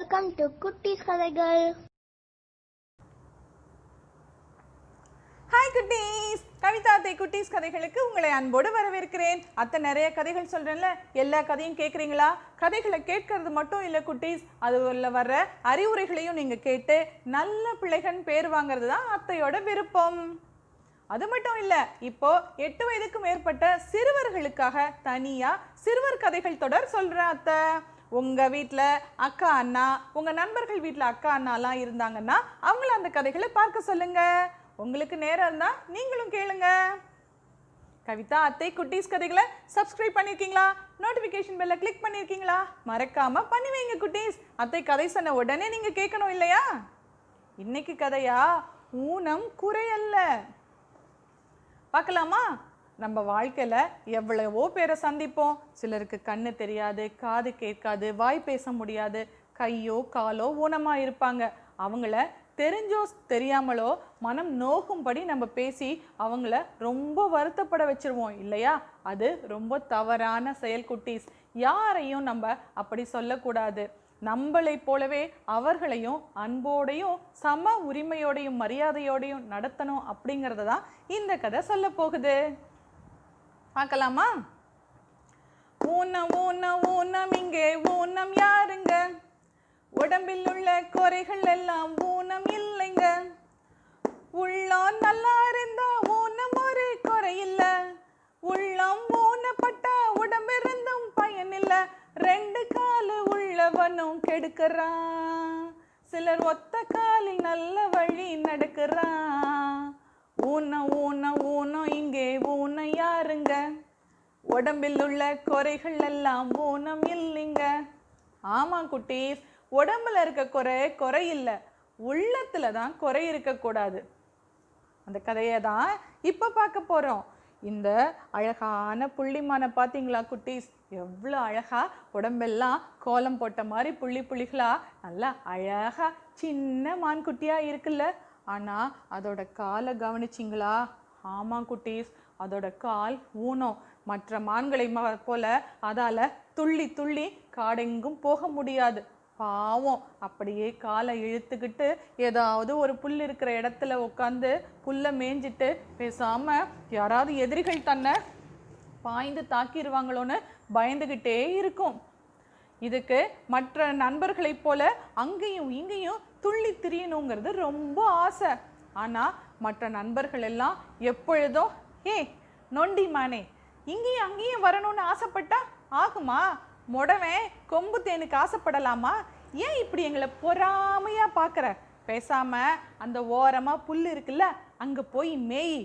Welcome to குட்டீஸ் கதைகள் hi குட்டீஸ் கவிதா அத்தை குட்டீஸ் கதைகளுக்கு உங்களை அன்போடு வரவேற்கிறேன். அத்தை நிறைய கதைகள் சொல்கிறேன்ல எல்லா கதையும் கேட்குறீங்களா கதைகளை கேட்கறது மட்டும் இல்லை குட்டீஸ் அது உள்ள வர்ற அறிவுரைகளையும் நீங்கள் கேட்டு நல்ல பிள்ளைகள் பேர் வாங்கிறது தான் அத்தையோட விருப்பம். அது மட்டும் இல்லை இப்போ எட்டு வயதுக்கு மேற்பட்ட சிறுவர்களுக்காக தனியாக சிறுவர் கதைகள் தொடர் சொல்கிறேன் அத்தை. உங்கள் வீட்டில் அக்கா அண்ணா உங்கள் நண்பர்கள் வீட்டில் அக்கா அண்ணாலாம் இருந்தாங்கன்னா அவங்கள அந்த கதைகளை பார்க்க சொல்லுங்க. உங்களுக்கு நேரம் இருந்தால் நீங்களும் கேளுங்க. கவிதா அத்தை குட்டீஸ் கதைகளை சப்ஸ்கிரைப் பண்ணியிருக்கீங்களா நோட்டிஃபிகேஷன் பெல்ல கிளிக் பண்ணிருக்கீங்களா? மறக்காமல் பண்ணி வைங்க குட்டீஸ். அத்தை கதை சொன்ன உடனே நீங்கள் கேட்கணும் இல்லையா? இன்னைக்கு கதையா? ஊனம் குறையல்ல. பார்க்கலாமா? நம்ம வாழ்க்கையில் எவ்வளவோ பேரை சந்திப்போம். சிலருக்கு கண்ணு தெரியாது காது கேட்காது வாய் பேச முடியாது கையோ காலோ ஊனமாக இருப்பாங்க. அவங்கள தெரிஞ்சோ தெரியாமலோ மனம் நோகும்படி நம்ம பேசி அவங்கள ரொம்ப வருத்தப்பட வச்சிருவோம் இல்லையா? அது ரொம்ப தவறான செயல் குட்டீஸ். யாரையும் நம்ம அப்படி சொல்லக்கூடாது. நம்மளைப் போலவே அவர்களையும் அன்போடையும் சம உரிமையோடையும் மரியாதையோடையும் நடத்தணும் அப்படிங்கிறத தான் இந்த கதை சொல்ல போகுது. பார்க்கலாமா? ஊனம் ஊனம் ஊனம் இங்கே ஊனம் யாருங்க? உடம்பில் உள்ள குறைகள் எல்லாம் ஊனம் இல்லைங்க. உள்ளம் நல்லா இருந்தா ஊனம் ஒரு குறையில்ல உள்ளம் ஊனப்பட்ட உடம்பிருந்தும் பயனில்ல ரெண்டு காலு உள்ளவனும் கெடுக்கிறான். சிலர் ஒத்த காலில் நல்ல வழி நடக்கிறான். ஊன ஊனம் ஊனம் இங்கே ஊன யாருங்க? உடம்பில் உள்ள குறைகள் எல்லாம் ஊனம் இல்லைங்க. ஆமா குட்டீஸ் உடம்புல இருக்க குறை குறை இல்லை. உள்ளத்துல தான் குறை இருக்கக்கூடாது அந்த கதையை தான் இப்போ பார்க்க போகிறோம் இந்த அழகான புள்ளிமானை பார்த்தீங்களா குட்டீஸ்? எவ்வளோ அழகாக உடம்பெல்லாம் கோலம் போட்ட மாதிரி புள்ளி புள்ளிகளாக நல்லா அழகாக சின்ன மான்குட்டியாக இருக்குல்ல? ஆனால் அதோட காலை கவனிச்சிங்களா? ஆமாம் குட்டீஸ். அதோட கால் ஊனம் மற்ற மான்களை ம- போல அதால் துள்ளி துள்ளி காடெங்கும் போக முடியாது. பாவம். அப்படியே காலை இழுத்துக்கிட்டு ஏதாவது ஒரு புல் இருக்கிற இடத்துல உட்காந்து புல்லை மேய்ஞ்சிட்டு பேசாமல் யாராவது எதிரிகள் தன்னை பாய்ந்து தாக்கிடுவாங்களோன்னு பயந்துக்கிட்டே இருக்கும். இதுக்கு மற்ற நண்பர்களைப் போல அங்கேயும் இங்கேயும் துள்ளி திரியணுங்கிறது ரொம்ப ஆசை. ஆனால் மற்ற நண்பர்கள் எல்லாம் எப்பொழுதும் ஏ நொண்டி மானே இங்கேயும் அங்கேயும் வரணும்னு ஆசைப்பட்டா ஆகுமா? முடவன் கொம்பு தேனுக்கு ஆசைப்படலாமா? ஏன் இப்படி எங்களை பொறாமையாக பார்க்குற பேசாம அந்த ஓரமாக புல் இருக்குல்ல அங்கே போய் மேய்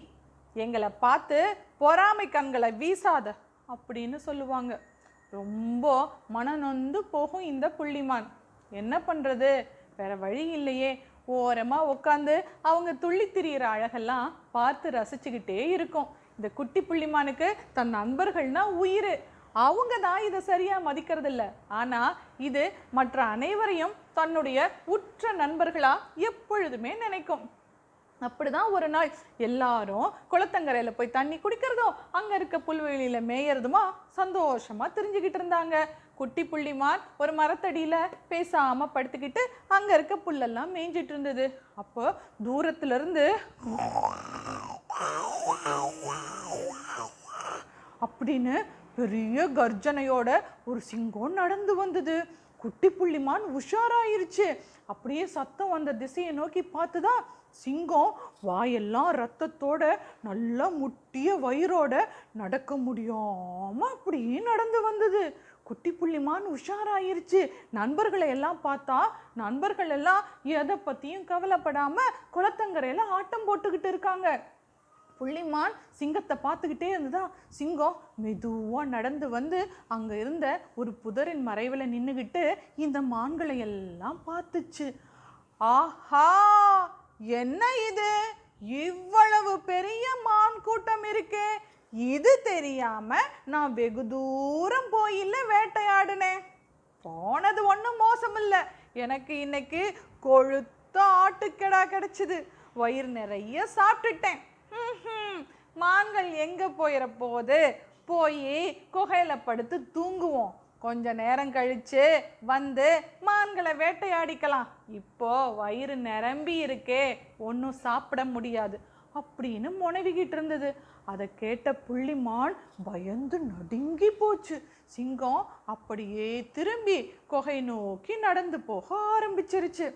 எங்களை பார்த்து பொறாமை கண்களை வீசாத அப்படின்னு சொல்லுவாங்க. ரொம்ப மனநொந்து போகும் இந்த புள்ளிமான். என்ன பண்ணுறது வேற வழி இல்லையே. ஓரமா உட்காந்து அவங்க துள்ளி திரியிற அழகெல்லாம் பார்த்து ரசிச்சுக்கிட்டே இருக்கும். இந்த குட்டி புள்ளிமானுக்கு தன் நண்பர்கள்னா உயிர். அவங்க தான் இதை சரியா மதிக்கிறதில்ல. ஆனால் ஆனா இது மற்ற அனைவரையும் தன்னுடைய உற்ற நண்பர்களா எப்பொழுதுமே நினைக்கும். அப்படிதான் ஒரு நாள் எல்லாரும் குளத்தங்கரையில் போய் தண்ணி குடிக்கிறதும் அங்க இருக்க புல்வெளியில மேயறதுமா சந்தோஷமா தெரிஞ்சுக்கிட்டு இருந்தாங்க. குட்டி புள்ளிமான் ஒரு மரத்தடியில் பேசாமல் படுத்துக்கிட்டு அங்கே இருக்க புல்லெல்லாம் மேய்ஞ்சிட்டு இருந்தது. அப்போ தூரத்துலேருந்து அப்படின்னு பெரிய கர்ஜனையோட ஒரு சிங்கம் நடந்து வந்தது. குட்டி புள்ளிமான் உஷாராயிருச்சு. அப்படியே சத்தம் வந்த திசையை நோக்கி பார்த்துதான் சிங்கம் வாயெல்லாம் ரத்தத்தோட நல்லா முட்டிய வயிறோட நடக்க முடியாம அப்படியே நடந்து வந்தது. குட்டி புள்ளிமான் உஷாராயிருச்சு. நண்பர்களை எல்லாம் பார்த்தா நண்பர்கள் எல்லாம் எதை பற்றியும் கவலைப்படாம குளத்தங்கரையில் ஆட்டம் போட்டுக்கிட்டு இருக்காங்க. புள்ளிமான் சிங்கத்தை பார்த்துக்கிட்டே இருந்ததா சிங்கம் மெதுவாக நடந்து வந்து அங்கே இருந்த ஒரு புதரின் மறைவில் நின்றுக்கிட்டு இந்த மான்களை எல்லாம் பார்த்துச்சு. ஆஹா! என்ன இது? இவ்வளவு பெரிய மான் கூட்டம் இருக்கே! இது தெரியாம நான் வெகு தூரம் போயில வேட்டையாடினேன். போனது ஒன்றும் மோசம் இல்லை எனக்கு இன்னைக்கு கொழுத்த ஆட்டுக்கடா கிடைச்சிது. வயிறு நிறைய சாப்பிட்டுட்டேன். ம்ஹும். மான்கள் எங்க போயிட போகுது போய் குகையில படுத்து தூங்குவோம். கொஞ்ச நேரம் கழிச்சு வந்து மான்களை வேட்டையாடிக்கலாம். இப்போ வயிறு நிரம்பி இருக்கே. ஒன்றும் சாப்பிட முடியாது. அப்படின்னு முனைவிக்கிட்டு இருந்தது. அதை கேட்ட புள்ளிமான் பயந்து நடுங்கி போச்சு. சிங்கம் அப்படியே திரும்பி குகை நோக்கி நடந்து போக ஆரம்பிச்சிருச்சு.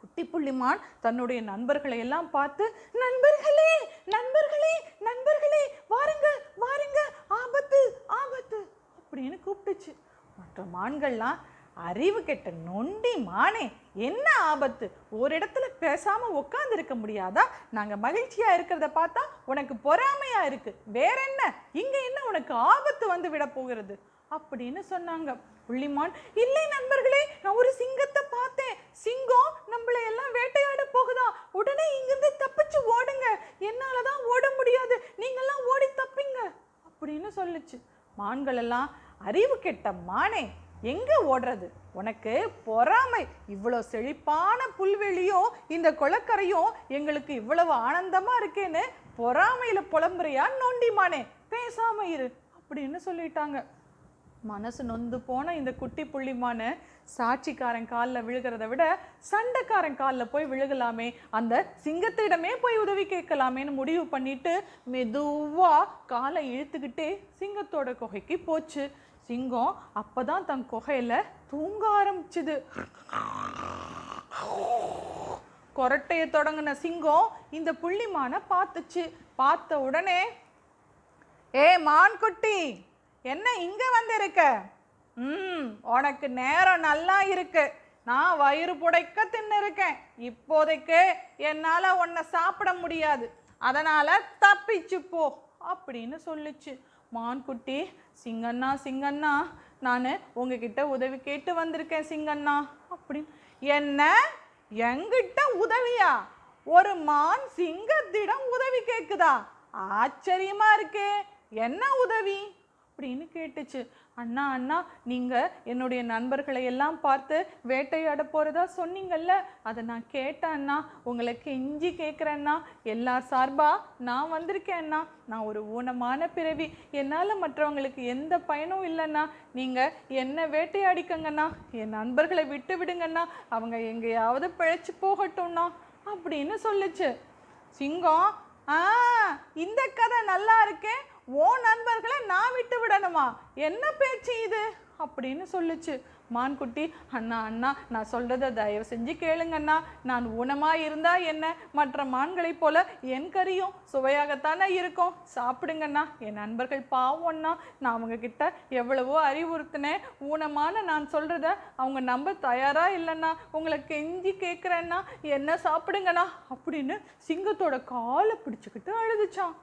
குட்டி புள்ளிமான் தன்னுடைய நண்பர்களை எல்லாம் பார்த்து நண்பர்களே நண்பர்களே நண்பர்களே வாருங்க வாருங்க ஆபத்து ஆபத்து அப்படின்னு கூப்பிட்டுச்சு. மற்ற மான்கள்லாம் அறிவு கெட்ட நொண்டி மானே என்ன ஆபத்து? ஒரு இடத்துல பேசாமல் உட்காந்துருக்க முடியாதா? நாங்கள் மகிழ்ச்சியா இருக்கிறத பார்த்தா உனக்கு பொறாமையாக இருக்கு. வேற என்ன? இங்கே என்ன உனக்கு ஆபத்து வந்து விட போகிறது? அப்படின்னு சொன்னாங்க. புள்ளிமான் இல்லை நண்பர்களே நான் ஒரு சிங்கத்தை பார்த்தேன். சிங்கம் நம்மளை எல்லாம் வேட்டையாட போகுதா? உடனே இங்கிருந்து தப்பிச்சு ஓடுங்க. என்னால தான் ஓட முடியாது. நீங்கள்லாம் ஓடி தப்பிங்க. அப்படின்னு சொல்லுச்சு. மான்கள் எல்லாம் அறிவு கெட்ட மானே எங்கே ஓடுறது? உனக்கு பொறாமை. இவ்வளோ செழிப்பான புல்வெளியும் இந்த குளக்கரையும் எங்களுக்கு இவ்வளவு ஆனந்தமாக இருக்கேன்னு பொறாமையில் புலம்புறியா நோண்டிமானே. பேசாம இரு அப்படின்னு சொல்லிட்டாங்க. மனசு நொந்து போன இந்த குட்டி புள்ளிமான சாட்சிக்காரன் காலில் விழுகிறத விட சண்டைக்காரன் காலில் போய் விழுகலாமே. அந்த சிங்கத்திடமே போய் உதவி கேட்கலாமேன்னு முடிவு பண்ணிட்டு மெதுவாக காலை இழுத்துக்கிட்டே சிங்கத்தோட குகைக்கு போச்சு. சிங்கம் அப்பதான் தன் குகையில தூங்க ஆரம்பிச்சுது. கொரட்டைய தொடங்கின சிங்கம் இந்த புள்ளிமானை பார்த்துச்சு. பார்த்த உடனே ஏ மான்குட்டி என்ன இங்க வந்திருக்க? ம் உனக்கு நேரம் நல்லா இருக்கு. நான் வயிறு புடைக்க தின்னு இருக்கேன் இப்போதைக்கு என்னால் உன்னை சாப்பிட முடியாது. அதனால் தப்பிச்சு போ அப்படின்னு சொல்லுச்சு. மான்குட்டி சிங்கண்ணா சிங்கண்ணா நான் உங்ககிட்ட உதவி கேட்டு வந்திருக்கேன் சிங்கண்ணா அப்படின்னு. என்ன? எங்கிட்ட உதவியா? ஒரு மான் சிங்கத்திடம் உதவி கேட்குதா ஆச்சரியமா இருக்கே. என்ன உதவி? அப்படின்னு கேட்டுச்சு. அண்ணா அண்ணா நீங்கள் என்னுடைய நண்பர்களை எல்லாம் பார்த்து வேட்டையாட போகிறதா சொன்னீங்கல்ல? அதை நான் கேட்டேன் அண்ணா. உங்களை கெஞ்சி கேட்குறேன்னா எல்லா சார்பாக நான் வந்திருக்கேன் அண்ணா. நான் ஒரு ஊனமான பிறவி. என்னால் மற்றவங்களுக்கு எந்த பயனும் இல்லைண்ணா நீங்கள் என்ன வேட்டையாடிக்கங்கண்ணா என் நண்பர்களை விட்டு விடுங்கண்ணா அவங்க எங்கேயாவது பிழைச்சு போகட்டும்ண்ணா அப்படின்னு சொல்லுச்சு. சிங்கம் ஆ இந்த கதை நல்லா இருக்கேன் ஓ நண்பர்களை நான் விட்டு விடணுமா? என்ன பேச்சு இது? அப்படின்னு சொல்லுச்சு. மான்குட்டி அண்ணா அண்ணா நான் சொல்கிறத தயவு செஞ்சு கேளுங்கண்ணா நான் ஊனமாக இருந்தால் என்ன? மற்ற மான்களைப் போல என் கறியும் சுவையாகத்தானே இருக்கும். சாப்பிடுங்கண்ணா என் நண்பர்கள் பாவம்ண்ணா நான் அவங்கக்கிட்ட எவ்வளவோ அறிவுறுத்தினேன். ஊனமான நான் சொல்கிறத அவங்க நம்ப தயாராக இல்லைண்ணா உங்களை கெஞ்சி கேட்குறேன்னா என்ன சாப்பிடுங்கண்ணா அப்படின்னு சிங்கத்தோட காலை பிடிச்சிக்கிட்டு அழுதுச்சான்.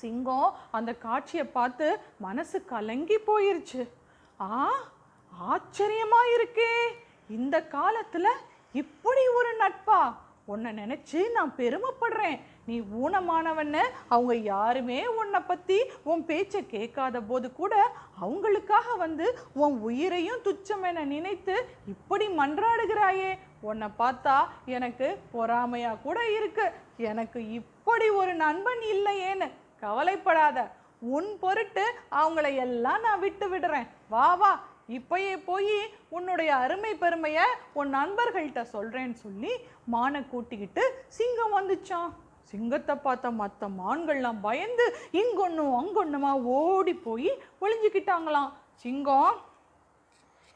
சிங்கம் அந்த காட்சியை பார்த்து மனசு கலங்கி போயிருச்சு. ஆ ஆச்சரியமா இருக்கே. இந்த காலத்துல இப்படி ஒரு நட்பா? உன்னை நினச்சி நான் பெருமைப்படுறேன். நீ ஊனமானவன்னு அவங்க யாருமே உன்னை பற்றி உன் பேச்சை கேட்காத போது கூட அவங்களுக்காக வந்து உன் உயிரையும் துச்சம் என நினைத்து இப்படி மன்றாடுகிறாயே. உன்னை பார்த்தா எனக்கு பொறாமையாக கூட இருக்கு. எனக்கு இப்படி ஒரு நண்பன் இல்லையேன்னு. கவலைப்படாத. உன் பொருட்டு அவங்கள எல்லாம் நான் விட்டு விடுறேன். வா வா. இப்பயே போய் உன்னுடைய அருமை பெருமையை உன் நண்பர்கள்ட்ட சொல்கிறேன்னு சொல்லி மானை கூட்டிக்கிட்டு சிங்கம் வந்துச்சான் சிங்கத்தை பார்த்த மற்ற மான்கள்லாம் பயந்து இங்கொன்னும் அங்கொன்னுமா ஓடி போய் ஒளிஞ்சுக்கிட்டாங்களாம். சிங்கம்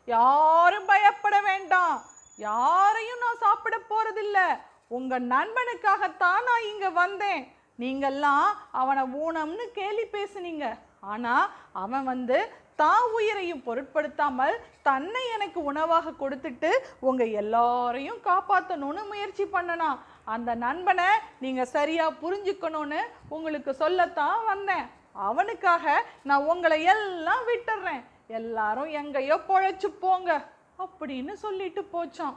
யாரும் பயப்பட வேண்டாம். யாரையும் நான் சாப்பிட போறதில்ல. உங்க நண்பனுக்காகத்தான் நான் இங்க வந்தேன். நீங்கள்லாம் அவனை ஊனம்னு கேலி பேசுனீங்க. ஆனால் அவன் வந்து தான் உயிரையும் பொருட்படுத்தாமல் தன்னை எனக்கு உணவாக கொடுத்துட்டு உங்கள் எல்லாரையும் காப்பாற்றணும்னு முயற்சி பண்ணனான் அந்த நண்பனை நீங்கள் சரியாக புரிஞ்சுக்கணும்னு உங்களுக்கு சொல்லத்தான் வந்தேன். அவனுக்காக நான் உங்களை எல்லாம் விட்டுறேன். எல்லாரும் எங்கேயோ பொழைச்சு போங்க அப்படின்னு சொல்லிட்டு போச்சான்.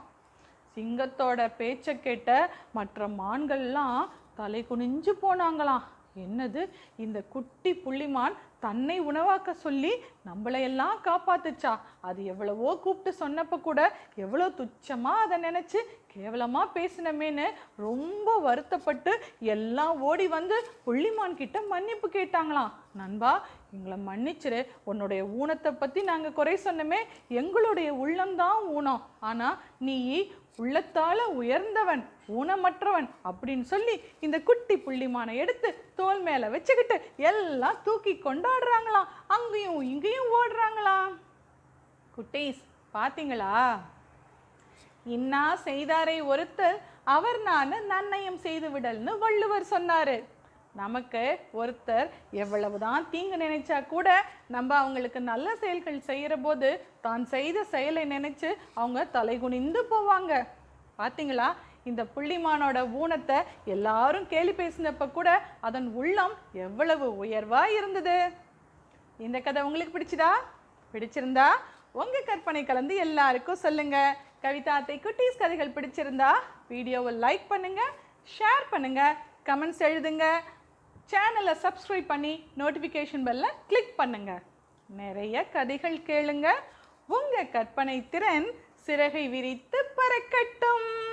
சிங்கத்தோட பேச்சை கேட்ட மற்ற மான்கள்லாம் தலை குனிஞ்சு போனாங்களாம். என்னது? இந்த குட்டி புள்ளிமான் தன்னை உணவாக்க சொல்லி நம்மளையெல்லாம் காப்பாத்துச்சா? அது எவ்வளவோ கூப்பிட்டு சொன்னப்ப கூட எவ்வளோ துச்சமாக அதை நினச்சி கேவலமாக பேசினமேன்னு ரொம்ப வருத்தப்பட்டு எல்லாம் ஓடி வந்து புள்ளிமான் கிட்ட மன்னிப்பு கேட்டாங்களாம். நண்பா எங்களை மன்னிச்சிரு. உன்னுடைய ஊனத்தை பற்றி நாங்கள் குறை சொன்னமே எங்களுடைய உள்ளம்தான் ஊனம். ஆனால் நீ உள்ளத்தால உயர்ந்தவன் ஊனமற்றவன் அப்படின்னு சொல்லி இந்த குட்டி புள்ளிமானை எடுத்து தோல் மேலே வச்சுக்கிட்டு எல்லாம் தூக்கி கொண்டாடுறாங்களாம். அங்கேயும் இங்கேயும் ஓடுறாங்களாம். குட்டீஸ் பாத்தீங்களா? இன்னா செய்தாரை ஒருத்தர் அவர் நான் நன்னயம் செய்து விடல்னு வள்ளுவர் சொன்னாரு. நமக்கு ஒருத்தர் எவ்வளவுதான் தீங்கு நினைச்சா கூட நம்ம அவங்களுக்கு நல்ல செயல்கள் செய்கிற போது தான் செய்த செயலை நினைச்சு அவங்க தலைகுனிந்து போவாங்க. பார்த்தீங்களா இந்த புள்ளிமானோட ஊனத்தை எல்லாரும் கேலி பேசினப்ப கூட அதன் உள்ளம் எவ்வளவு உயர்வா இருந்தது. இந்த கதை உங்களுக்கு பிடிச்சதா? பிடிச்சிருந்தா உங்க கற்பனை கலந்து எல்லாருக்கும் சொல்லுங்க. கவிதா அத்தை குட்டீஸ் கதைகள் பிடிச்சிருந்தா வீடியோவை லைக் பண்ணுங்க ஷேர் பண்ணுங்க கமெண்ட்ஸ் எழுதுங்க. சேனலை சப்ஸ்கிரைப் பண்ணி நோட்டிஃபிகேஷன் பெல்ல கிளிக் பண்ணுங்க. நிறைய கதைகள் கேளுங்க. உங்க கற்பனை திறன் சிறகை விரித்து பறக்கட்டும்.